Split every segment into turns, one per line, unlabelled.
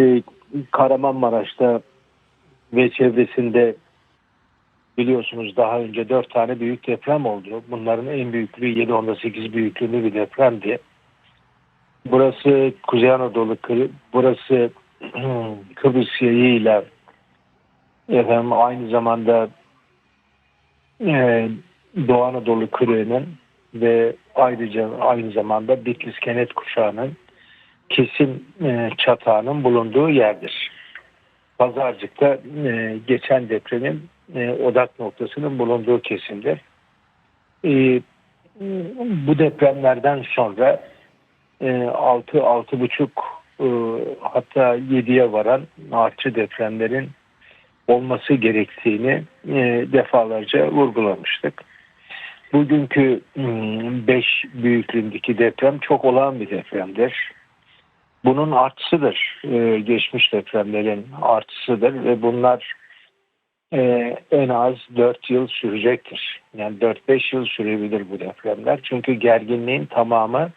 e, Kahramanmaraş'ta ve çevresinde biliyorsunuz daha önce dört tane büyük deprem oldu. Bunların en büyüklüğü 7.8 büyüklüğünde bir depremdi. Burası Kuzey Anadolu, burası Kıbrıs yayıyla efendim aynı zamanda e, Doğu Anadolu kırığının ve ayrıca aynı zamanda Bitlis Kenet Kuşağı'nın kesim e, çatağının bulunduğu yerdir. Pazarcık'ta e, geçen depremin e, odak noktasının bulunduğu kesimdir. E, bu depremlerden sonra e, 6 altı buçuk e, hatta 7'ye varan artçı depremlerin olması gerektiğini defalarca vurgulamıştık. Bugünkü 5 büyüklüğündeki deprem çok olağan bir depremdir. Bunun artısıdır. E, geçmiş depremlerin artısıdır ve bunlar e, en az 4 yıl sürecektir. Yani 4-5 yıl sürebilir bu depremler. Çünkü gerginliğin tamamı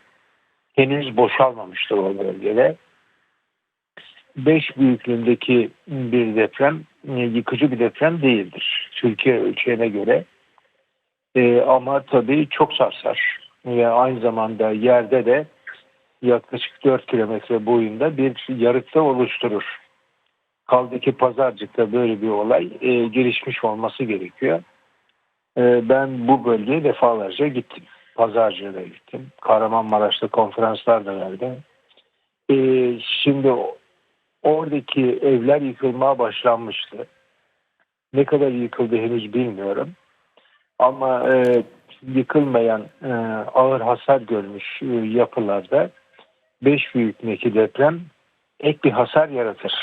henüz boşalmamıştır o bölgede. 5 büyüklüğündeki bir deprem e, yıkıcı bir deprem değildir. Türkiye ölçeğine göre. E, ama tabii çok sarsar. Ve aynı zamanda yerde de yaklaşık 4 kilometre boyunda bir yarıkta oluşturur. Kaldı ki pazarcıkta böyle bir olay e, gelişmiş olması gerekiyor. E, ben bu bölgeye defalarca gittim. Pazarcığa da gittim. Kahramanmaraş'ta konferanslar da verdim. E, şimdi oradaki evler yıkılmaya başlanmıştı. Ne kadar yıkıldı henüz bilmiyorum. Ama e, yıkılmayan e, ağır hasar görmüş e, yapılarda 5 büyüklüğündeki deprem ek bir hasar yaratır.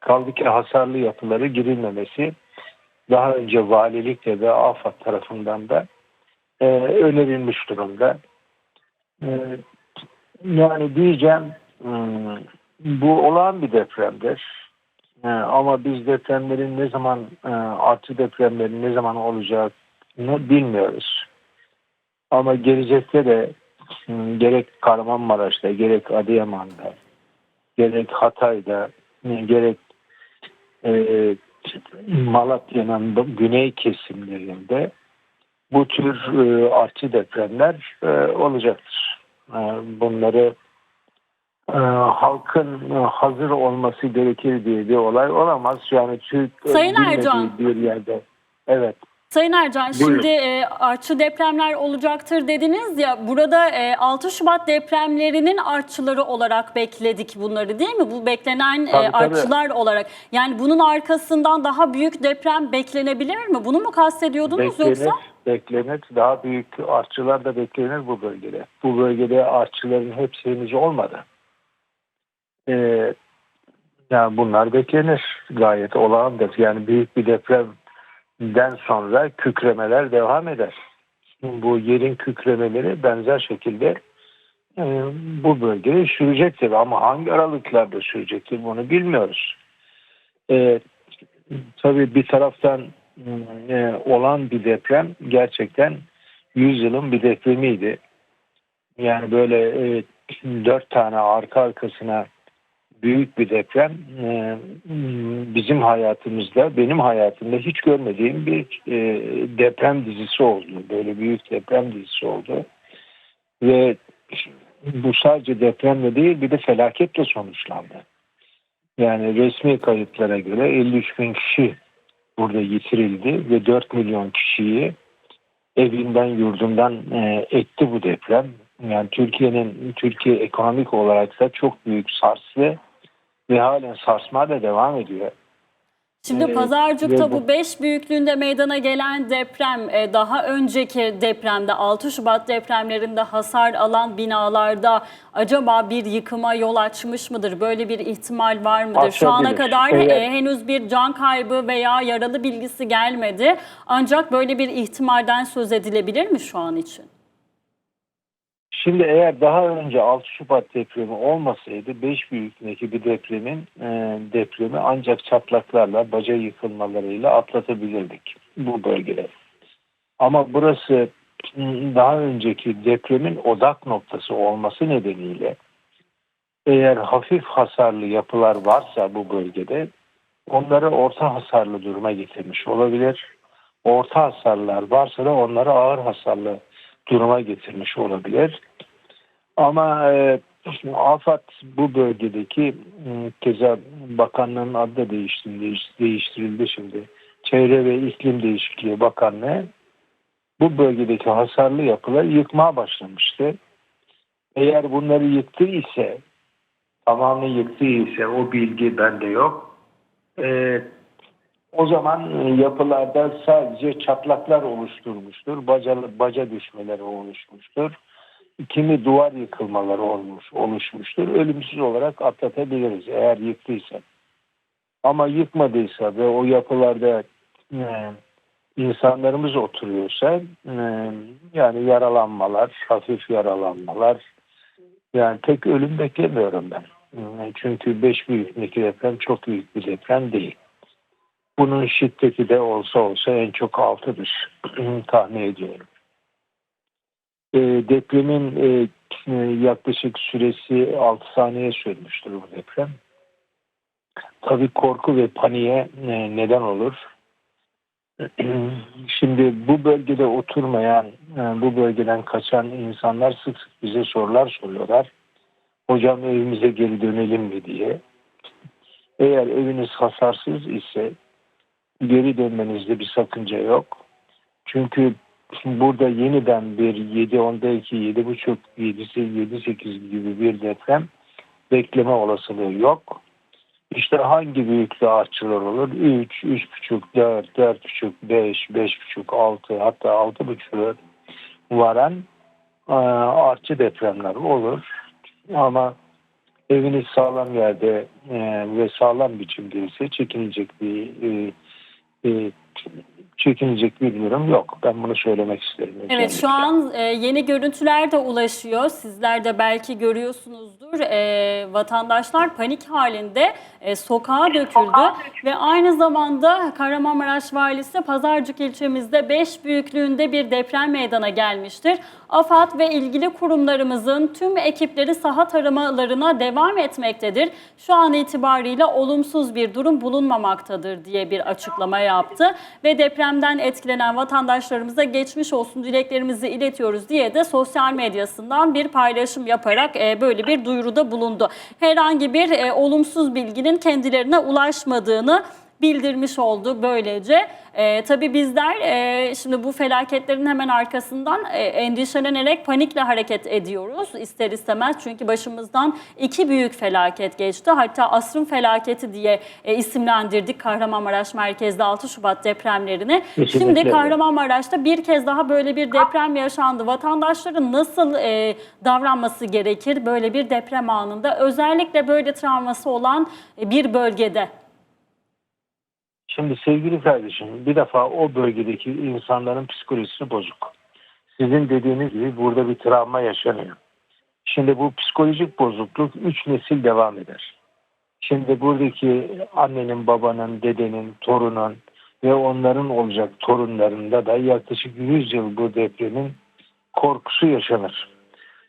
Kaldı ki hasarlı yapıları girilmemesi daha önce valilikle ve AFAD tarafından da e, önerilmiş durumda. E, yani diyeceğim hmm, bu olağan bir depremdir. E, ama biz depremlerin ne zaman e, artı depremlerin ne zaman olacağını bilmiyoruz. Ama gelecekte de gerek Kahramanmaraş'ta gerek Adıyaman'da gerek Hatay'da gerek e, Malatya'nın güney kesimlerinde bu tür e, artçı depremler e, olacaktır. E, bunları e, halkın e, hazır olması gerekir diye bir olay olamaz. Yani Türk
Sayın Erdoğan.
bir yerde. Evet.
Sayın Ercan
Buyurun.
şimdi e, artçı depremler olacaktır dediniz ya burada e, 6 Şubat depremlerinin artçıları olarak bekledik bunları değil mi? Bu beklenen e,
Tabii, tabii.
artçılar olarak. Yani bunun arkasından daha büyük deprem beklenebilir mi? Bunu mu kastediyordunuz
Beklenir,
yoksa?
beklenir. Daha büyük artçılar da beklenir bu bölgede. Bu bölgede artçıların hepsi henüz olmadı. Ee, yani bunlar beklenir. Gayet olağandır. Yani büyük bir depremden sonra kükremeler devam eder. Bu yerin kükremeleri benzer şekilde e, bu bölgede sürecektir. Ama hangi aralıklarda sürecektir bunu bilmiyoruz. Ee, tabii bir taraftan e, olan bir deprem gerçekten 100 yılın bir depremiydi. Yani böyle e, dört tane arka arkasına büyük bir deprem e, bizim hayatımızda, benim hayatımda hiç görmediğim bir e, deprem dizisi oldu. Böyle büyük deprem dizisi oldu. Ve bu sadece depremle değil bir de felaketle sonuçlandı. Yani resmi kayıtlara göre 53 bin kişi burada yitirildi ve 4 milyon kişiyi evinden yurdundan e, etti bu deprem. Yani Türkiye'nin Türkiye ekonomik olarak da çok büyük sarsı ve halen sarsmaya da devam ediyor.
Şimdi
Ee,
Pazarcık'ta
bu-
bu 5 büyüklüğünde meydana gelen deprem e, daha önceki depremde 6 Şubat depremlerinde hasar alan binalarda acaba bir yıkıma yol açmış mıdır? Böyle bir ihtimal var mıdır? Şu ana kadar
Evet.
e, henüz bir can kaybı veya yaralı bilgisi gelmedi. Ancak böyle bir ihtimalden söz edilebilir mi şu an için?
Şimdi eğer daha önce 6 Şubat depremi olmasaydı 5 büyüklüğündeki bir depremin e, depremi ancak çatlaklarla, baca yıkılmalarıyla atlatabilirdik bu bölgede. Ama burası daha önceki depremin odak noktası olması nedeniyle Eğer hafif hasarlı yapılar varsa bu bölgede onları orta hasarlı duruma getirmiş olabilir. Orta hasarlar varsa da onları ağır hasarlı duruma getirmiş olabilir. Ama e, AFAD bu bölgedeki m, keza bakanlığın adı da değişti, değiş- değiştirildi şimdi. Çevre ve İklim Değişikliği Bakanlığı bu bölgedeki hasarlı yapıları yıkmaya başlamıştı. Eğer bunları yıktı ise tamamını yıktı ise o bilgi bende yok. Ee, o zaman e, yapılarda sadece çatlaklar oluşturmuştur. Baca, baca düşmeleri oluşmuştur. Kimi duvar yıkılmaları olmuş, oluşmuştur. Ölümsüz olarak atlatabiliriz eğer yıktıysa. Ama yıkmadıysa ve o yapılarda e, insanlarımız oturuyorsa e, yani yaralanmalar, hafif yaralanmalar yani tek ölüm beklemiyorum ben. E, Çünkü 5 büyüklüğündeki deprem çok büyük bir deprem değil. Bunun şiddeti de olsa olsa en çok 6'dır tahmin ediyorum. E, depremin e, yaklaşık süresi 6 saniye sürmüştür bu deprem. Tabii korku ve paniğe e, neden olur. Şimdi bu bölgede oturmayan, e, bu bölgeden kaçan insanlar sık sık bize sorular soruyorlar. Hocam evimize geri dönelim mi diye. Eğer eviniz hasarsız ise geri dönmenizde bir sakınca yok. Çünkü burada yeniden bir 7 onda 2 7 buçuk 7 7 8 gibi bir deprem bekleme olasılığı yok. İşte hangi büyüklüğe artçılar olur? 3, 3,5, 4, 4,5, 5, 5,5, 6 hatta 6,5'a varan e, artçı depremler olur. Ama eviniz sağlam yerde e, ve sağlam biçimde ise çekinecek bir e, e, çekinecek bir durum yok. Ben bunu söylemek isterim.
Evet
özellikle.
şu an e, yeni görüntüler de ulaşıyor. Sizler de belki görüyorsunuzdur. E, vatandaşlar panik halinde e, sokağa döküldü ve aynı zamanda Kahramanmaraş Valisi Pazarcık ilçemizde 5 büyüklüğünde bir deprem meydana gelmiştir. AFAD ve ilgili kurumlarımızın tüm ekipleri saha taramalarına devam etmektedir. Şu an itibariyle olumsuz bir durum bulunmamaktadır diye bir açıklama yaptı ve depremden etkilenen vatandaşlarımıza geçmiş olsun dileklerimizi iletiyoruz diye de sosyal medyasından bir paylaşım yaparak e, böyle bir duyuruda bulundu. Herhangi bir e, olumsuz bilginin kendilerine ulaşmadığını bildirmiş oldu böylece. E, tabii bizler e, şimdi bu felaketlerin hemen arkasından e, endişelenerek panikle hareket ediyoruz ister istemez. Çünkü başımızdan iki büyük felaket geçti. Hatta asrın felaketi diye e, isimlendirdik Kahramanmaraş merkezde 6 Şubat depremlerini.
Kesinlikle
Şimdi. Kahramanmaraş'ta bir kez daha böyle bir deprem yaşandı. Vatandaşların nasıl e, davranması gerekir böyle bir deprem anında? Özellikle böyle travması olan e, bir bölgede.
Şimdi sevgili kardeşim bir defa o bölgedeki insanların psikolojisi bozuk. Sizin dediğiniz gibi burada bir travma yaşanıyor. Şimdi bu psikolojik bozukluk üç nesil devam eder. Şimdi buradaki annenin, babanın, dedenin, torunun ve onların olacak torunlarında da yaklaşık 100 yıl bu depremin korkusu yaşanır.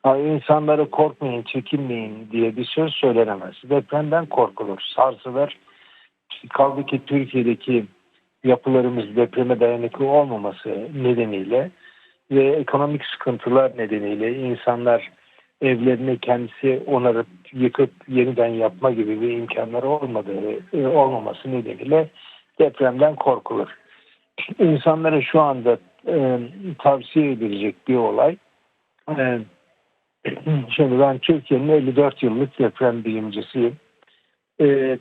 Ha, insanları korkmayın, çekinmeyin diye bir söz söylenemez. Depremden korkulur, sarsılır. Kaldı ki Türkiye'deki yapılarımız depreme dayanıklı olmaması nedeniyle ve ekonomik sıkıntılar nedeniyle insanlar evlerini kendisi onarıp yıkıp yeniden yapma gibi bir imkanları olmadığı e, olmaması nedeniyle depremden korkulur. İnsanlara şu anda e, tavsiye edilecek bir olay. E, şimdi ben Türkiye'nin 54 yıllık deprem bilimcisiyim. E,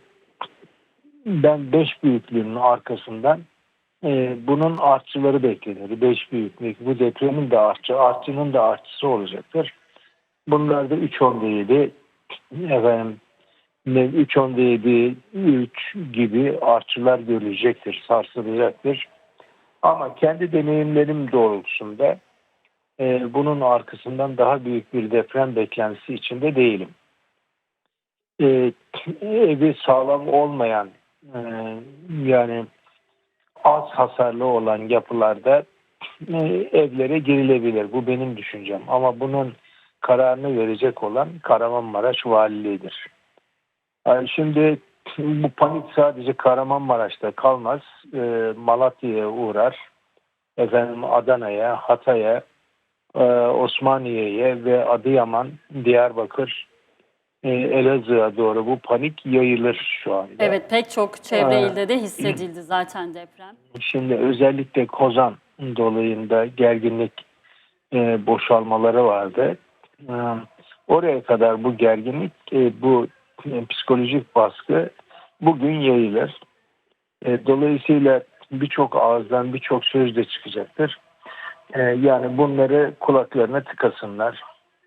ben 5 büyüklüğünün arkasından e, bunun artçıları beklenir. 5 büyüklük. Bu depremin de artçı, artçının da artçısı olacaktır. Bunlar da 3 onda 7 efendim ne 3 onda 7 3 gibi artçılar görülecektir, sarsılacaktır. Ama kendi deneyimlerim doğrultusunda e, bunun arkasından daha büyük bir deprem beklentisi içinde değilim. E, evi sağlam olmayan e, yani az hasarlı olan yapılarda e, evlere girilebilir. Bu benim düşüncem. Ama bunun kararını verecek olan Kahramanmaraş Valiliğidir. Yani şimdi bu panik sadece Kahramanmaraş'ta kalmaz. E, Malatya'ya uğrar. Efendim Adana'ya, Hatay'a, e, Osmaniye'ye ve Adıyaman, Diyarbakır, e, Elazığ'a doğru bu panik yayılır şu anda.
Evet pek çok çevre
Aa.
ilde de hissedildi zaten deprem.
Şimdi özellikle Kozan dolayında gerginlik e, boşalmaları vardı. E, oraya kadar bu gerginlik, e, bu e, psikolojik baskı bugün yayılır. E, dolayısıyla birçok ağızdan birçok söz de çıkacaktır. E, yani bunları kulaklarına tıkasınlar.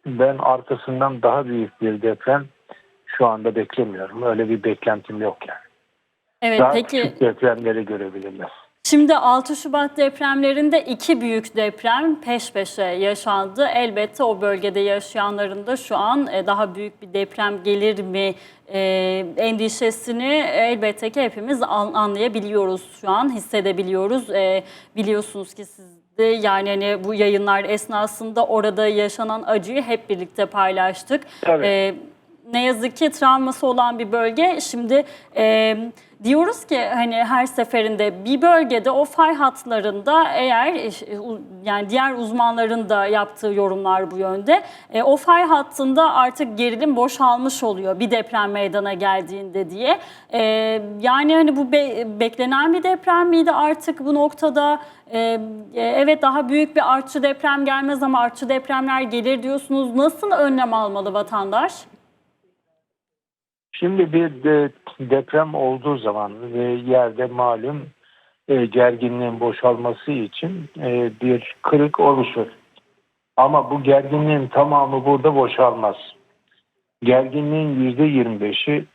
Ben arkasından daha büyük bir deprem şu anda beklemiyorum. Öyle bir beklentim yok yani.
Evet
Daha
peki
küçük depremleri görebilirler.
Şimdi 6 Şubat depremlerinde iki büyük deprem peş peşe yaşandı. Elbette o bölgede yaşayanların da şu an e, daha büyük bir deprem gelir mi e, endişesini elbette ki hepimiz an- anlayabiliyoruz şu an, hissedebiliyoruz. E, biliyorsunuz ki siz yani hani bu yayınlar esnasında orada yaşanan acıyı hep birlikte paylaştık.
Tabii.
E, ne yazık ki travması olan bir bölge. Şimdi e, diyoruz ki hani her seferinde bir bölgede o fay hatlarında eğer yani diğer uzmanların da yaptığı yorumlar bu yönde. E, o fay hattında artık gerilim boşalmış oluyor bir deprem meydana geldiğinde diye. E, yani hani bu be- beklenen bir deprem miydi artık bu noktada? E, evet daha büyük bir artçı deprem gelmez ama artçı depremler gelir diyorsunuz. Nasıl önlem almalı vatandaş?
Şimdi bir de deprem olduğu zaman ve yerde malum e, gerginliğin boşalması için e, bir kırık oluşur. Ama bu gerginliğin tamamı burada boşalmaz. Gerginliğin yüzde yirmi beşi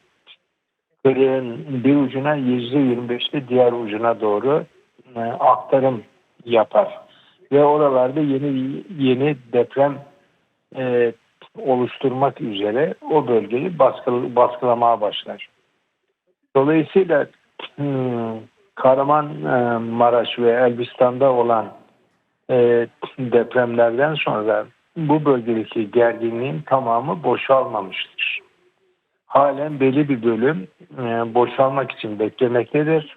kırığın bir ucuna yüzde yirmi beşte diğer ucuna doğru e, aktarım yapar. Ve oralarda yeni yeni deprem oluşturmak üzere o bölgeyi baskı, baskılamaya başlar. Dolayısıyla hmm, Kahramanmaraş ve Elbistan'da olan e, depremlerden sonra bu bölgedeki gerginliğin tamamı boşalmamıştır. Halen belli bir bölüm e, boşalmak için beklemektedir.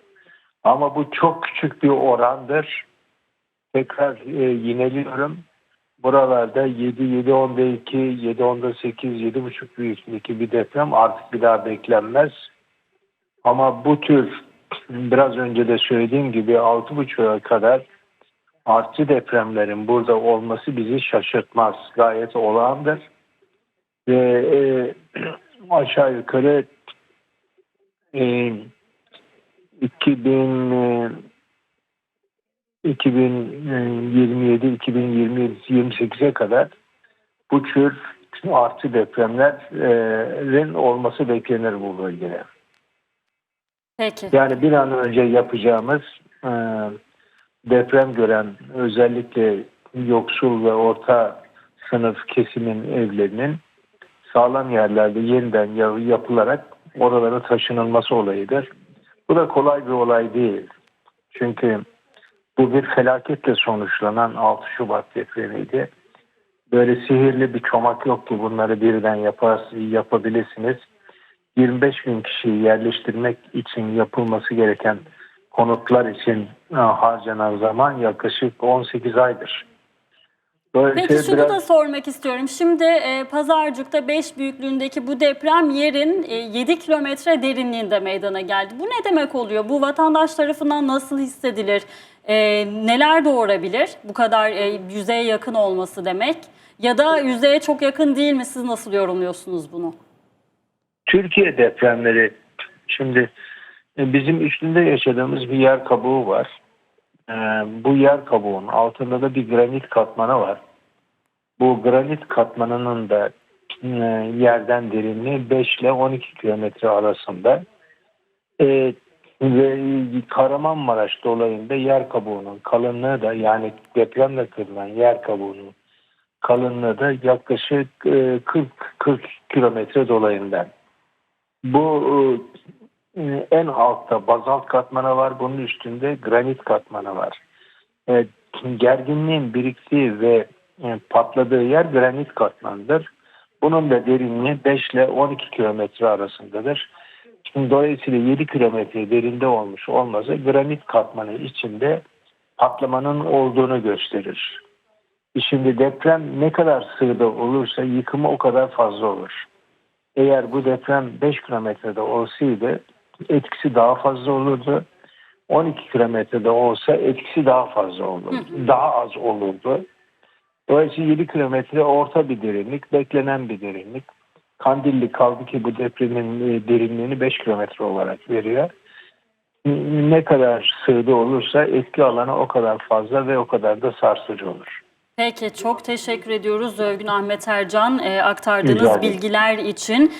Ama bu çok küçük bir orandır. Tekrar e, yineliyorum buralarda 7, 7, 10'da 2, 7, 10'da 8, 7,5 büyüklüğündeki bir deprem artık bir daha beklenmez. Ama bu tür biraz önce de söylediğim gibi 6,5'a kadar artçı depremlerin burada olması bizi şaşırtmaz. Gayet olağandır. Ve e, aşağı yukarı e, 2000 e, 2027-2028'e kadar bu tür artı depremlerin olması beklenir bu bölgede.
Peki.
Yani bir an önce yapacağımız e, deprem gören özellikle yoksul ve orta sınıf kesimin evlerinin sağlam yerlerde yeniden ya- yapılarak oralara taşınılması olayıdır. Bu da kolay bir olay değil. Çünkü bu bir felaketle sonuçlanan 6 Şubat depremiydi. Böyle sihirli bir çomak yok ki bunları birden yapar, yapabilirsiniz. 25 bin kişiyi yerleştirmek için yapılması gereken konutlar için e, harcanan zaman yaklaşık 18 aydır. Dolayısıyla
Peki şunu
biraz-
da sormak istiyorum. Şimdi e, Pazarcık'ta 5 büyüklüğündeki bu deprem yerin e, 7 kilometre derinliğinde meydana geldi. Bu ne demek oluyor? Bu vatandaş tarafından nasıl hissedilir? E, neler doğurabilir? Bu kadar e, yüzeye yakın olması demek. Ya da yüzeye çok yakın değil mi? Siz nasıl yorumluyorsunuz bunu?
Türkiye depremleri şimdi e, bizim üstünde yaşadığımız bir yer kabuğu var. E, Bu yer kabuğunun altında da bir granit katmanı var. Bu granit katmanının da e, yerden derinliği 5 ile 12 kilometre arasında. Ve Kahramanmaraş dolayında yer kabuğunun kalınlığı da yani depremle kırılan yer kabuğunun kalınlığı da yaklaşık e, 40 40 kilometre dolayında. Bu e, en altta bazalt katmanı var, bunun üstünde granit katmanı var. E, gerginliğin biriktiği ve patladığı yer granit katmanıdır. Bunun da derinliği 5 ile 12 kilometre arasındadır. Şimdi dolayısıyla 7 kilometre derinde olmuş olması granit katmanı içinde patlamanın olduğunu gösterir. E Şimdi deprem ne kadar sığda olursa yıkımı o kadar fazla olur. Eğer bu deprem 5 kilometrede olsaydı etkisi daha fazla olurdu. 12 kilometrede olsa etkisi daha fazla olurdu. Daha az olurdu. Dolayısıyla 7 kilometre orta bir derinlik, beklenen bir derinlik. Kandilli kaldı ki bu depremin e, derinliğini 5 kilometre olarak veriyor. Ne kadar sığdı olursa etki alanı o kadar fazla ve o kadar da sarsıcı olur.
Peki çok teşekkür ediyoruz Övgün Ahmet Ercan e, aktardığınız bilgiler için.